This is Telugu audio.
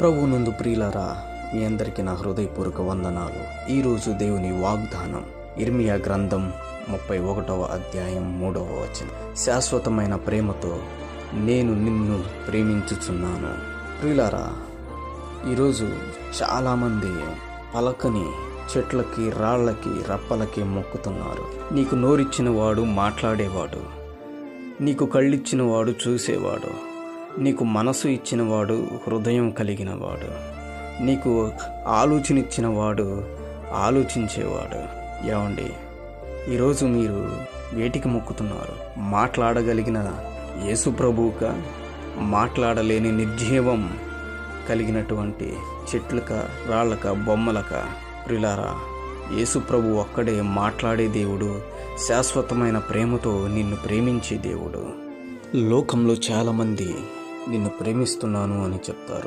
ప్రభు నందు ప్రియులరా మీ అందరికీ నా హృదయపూర్వక వందనాలు. ఈరోజు దేవుని వాగ్దానం ఇర్మియా గ్రంథం ముప్పై ఒకటవ అధ్యాయం మూడవ వచనం. శాశ్వతమైన ప్రేమతో నేను నిన్ను ప్రేమించుచున్నాను. ప్రియులారా ఈరోజు చాలామంది పలకని చెట్లకి రాళ్ళకి రప్పలకి మొక్కుతున్నారు. నీకు నోరిచ్చిన వాడు మాట్లాడేవాడు నీకు కళ్ళిచ్చిన వాడు చూసేవాడు. నీకు మనసు ఇచ్చినవాడు హృదయం కలిగినవాడు. నీకు ఆలోచన ఇచ్చినవాడు ఆలోచించేవాడు. ఏమండి? ఈరోజు మీరు వేటికి మొక్కుతున్నారు? మాట్లాడగలిగిన యేసు ప్రభువుక? మాట్లాడలేని నిర్జీవం కలిగినటువంటి చెట్లక రాళ్ళక బొమ్మలక? ప్రిలారా యేసు ప్రభు ఒక్కడే మాట్లాడే దేవుడు శాశ్వతమైన ప్రేమతో నిన్ను ప్రేమించే దేవుడు. లోకంలో చాలామంది నిన్ను ప్రేమిస్తున్నాను అని చెప్తారు.